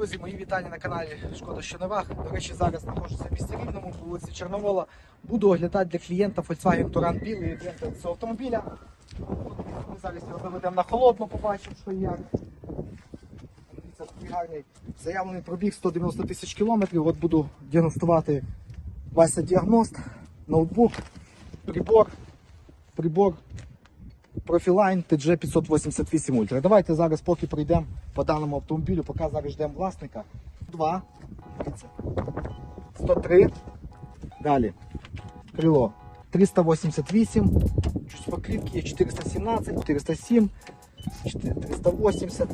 Друзі, мої вітання на каналі Шкода що Новах. До речі, зараз знаходжуся в місті Рівному, по вулиці Чорновола. Буду оглядати для клієнта Volkswagen Touran білий клієнта цього автомобіля. Ми зараз його доведемо на холодно, побачимо, що і як. Дивіться, такий гарний заявлений пробіг 190 тисяч кілометрів. От буду діагностувати Вася Діагност, ноутбук, прибор, прибор Profiline TG 588 Ultra. Давайте зараз поки пройдемо по даному автомобілю, поки зараз ждемо власника. 2, 103, далі, крило. 388, чуть покрівки є. 417, 407, 380,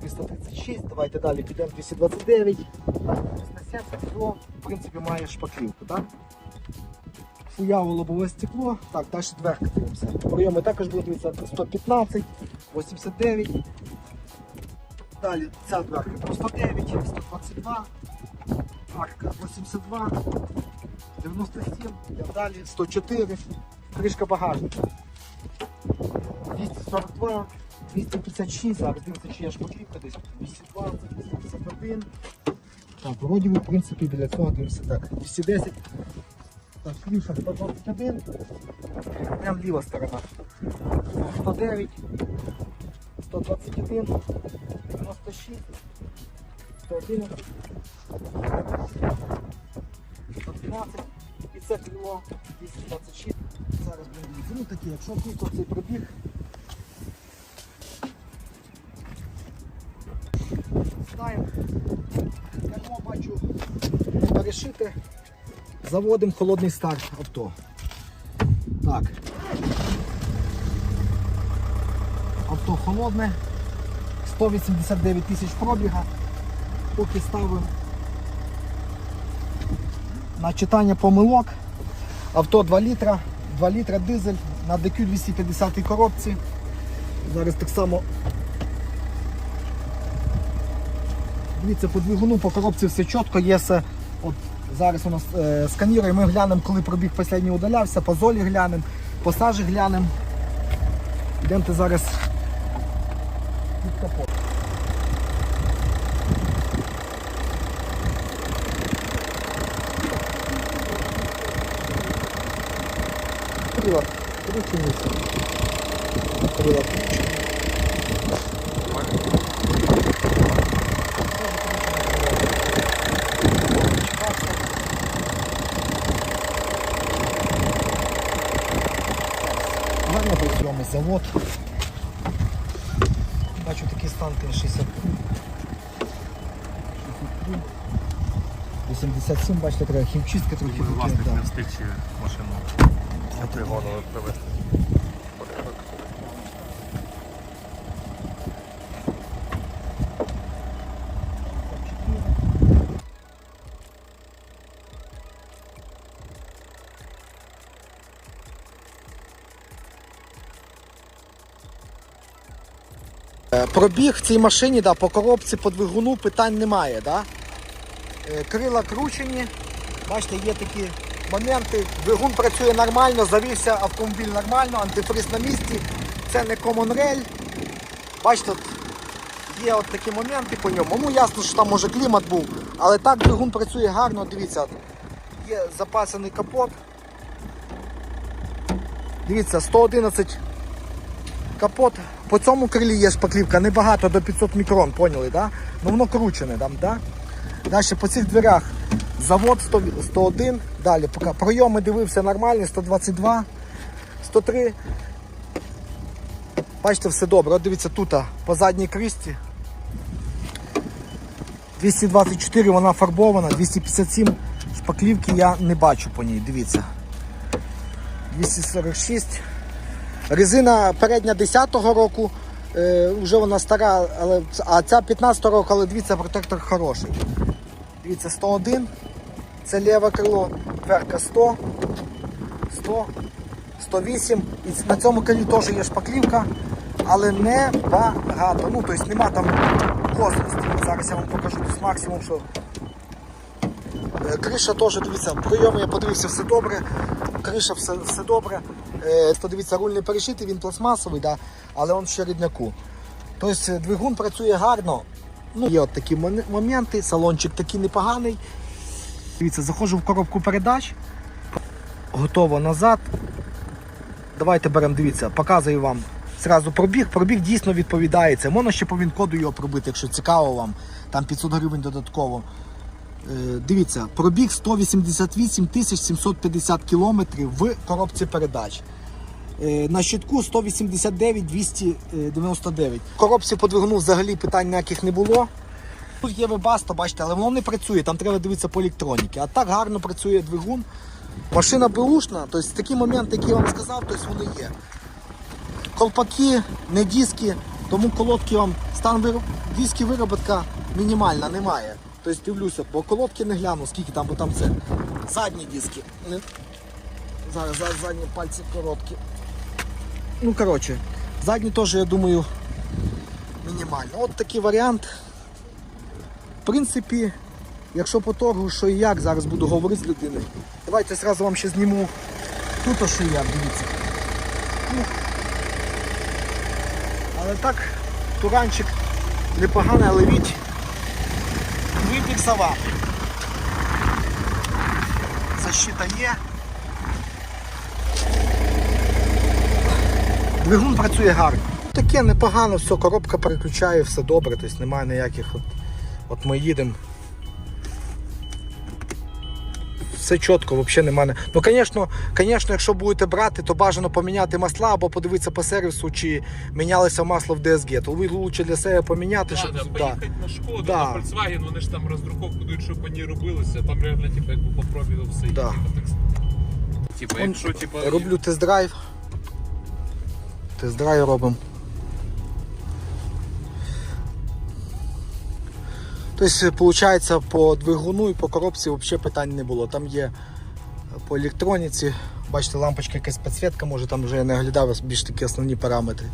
336, давайте далі підемо. 229, 370, крило, в принципі має шпаклівку, так? Фуяло лобове стекло. Так, далі дверка дивимося. Прийоми також будуть дивитися 115, 89. Далі ця дверка 109, 122, арка 82, 97, йдемо далі 104, кришка багажника. 242, 256, зараз дивіться, чи є шпаклівка десь 220, 251. Так, вроді в принципі, біля цього дивимося так. 210. Так, Клюша 121. Прям ліва сторона. 109, 121, 96, 111, 112 і це крило 226. Зараз будемо ну такі, якщо просто цей пробіг. Знаємо, кермо бачу не перешити. Заводимо холодний старт авто. Так. Авто холодне. 189 тисяч пробіга. Поки ставимо на читання помилок. Авто 2 літра, 2 літра дизель на DQ 250 коробці. Зараз так само. Дивіться, по двигуну, по коробці все чітко, є все. От Зараз у нас е, сканірує, ми глянемо, коли пробіг останній удалявся, по золі глянемо, по сажі глянемо. Йдемте зараз під капот. Кручені все. Крила кручені. Гарно працюємо завод. Бачу такий стан 60. 87, бачите, така хімчистка трохи. Ми власник не встиг ще машину його привезти. Е, Пробіг в цій машині, да, по коробці, по двигуну питань немає. Да? Е, Крила кручені, бачите, є такі моменти. Двигун працює нормально, завівся автомобіль нормально, антифриз на місці. Це не Rail. Бачите, є от такі моменти по ньому. Ну ясно, що там може клімат був, але так двигун працює гарно, дивіться, є запасаний капот. Дивіться, 111 Капот по цьому крилі є шпаклівка, небагато до 500 мікрон, поняли, да? Ну воно кручене там, да? Далі по цих дверях завод 100, 101, далі поки пройоми дивився нормальні, 122, 103. Бачите, все добре. От дивіться тут по задній кристі. 224 вона фарбована, 257 шпаклівки я не бачу по ній, дивіться. 246. Резина передня 10-го року, е, вже вона стара, але, а ця 15-го року, але дивіться, протектор хороший. Дивіться, 101, це ліве крило, дверка 100, 100, 108. І на цьому крилі теж є шпаклівка, але не багато. Ну, тобто нема там косності. Зараз я вам покажу тут максимум, що Е, Криша теж, дивіться, прийоми я подивився, все добре. Криша все, все добре. Е, то дивіться, руль не перешитий, він пластмасовий, да, але він ще рідняку. Тобто двигун працює гарно. Ну, є от такі моменти, салончик такий непоганий. Дивіться, заходжу в коробку передач. Готово назад. Давайте беремо, дивіться, показую вам зразу пробіг. Пробіг дійсно відповідається. Можна ще по він-коду його пробити, якщо цікаво вам. Там 500 гривень додатково. Е, Дивіться, пробіг 188 тисяч 750 кілометрів в коробці передач. Е, На щитку 189 299. Коробці по двигуну взагалі питань ніяких не було. Тут є вебасто, бачите, але воно не працює, там треба дивитися по електроніки. А так гарно працює двигун. Машина беушна, тобто такі моменти, які я вам сказав, тобто вони є. Колпаки, не диски, тому колодки вам стан вироб... диски виробітка мінімальна, немає. Тобто дивлюся, по колодки не гляну, скільки там, бо там це задні диски. Зараз, задні пальці короткі. Ну, коротше, задні теж, я думаю, мінімально. От такий варіант. В принципі, якщо по торгу, що і як, зараз буду говорити з людиною. Давайте зразу вам ще зніму тут, що і як, дивіться. Ну, але так, туранчик непоганий, але від сава. Защита є. Двигун працює гарно. Таке непогано, все, коробка переключає, все добре, тобто немає ніяких. От, от ми їдемо. Все чітко, взагалі немає. Ну, звісно, звісно, якщо будете брати, то бажано поміняти масла або подивитися по сервісу, чи мінялося масло в DSG. То ви краще для себе поміняти, щоб. Ладно, да. поїхати на Шкоду, Да. на Volkswagen, вони ж там роздруковку дають, щоб по ній робилося, там реально типу, якби по пробігу все. Да. Типу, так, типу, якщо типу, Роблю тест-драйв. Тест-драйв робимо. Тобто, виходить, по двигуну і по коробці взагалі питань не було. Там є по електроніці, бачите, лампочка якась підсвітка, може там вже я не оглядав більш такі основні параметри.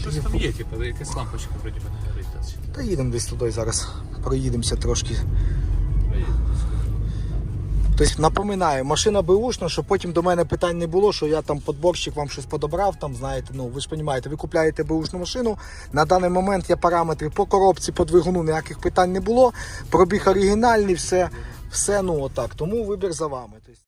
щось там є, типу, якась лампочка вроді би не горить. та, Та їдемо десь туди зараз. Проїдемося трошки. Тобто напоминаю, машина беушна, щоб потім до мене питань не було, що я там подборщик вам щось подобрав, там знаєте, ну ви ж розумієте, ви купляєте беушну машину. На даний момент я параметри по коробці, по двигуну, ніяких питань не було. Пробіг оригінальний, все, все ну отак. Тому вибір за вами. Тобто,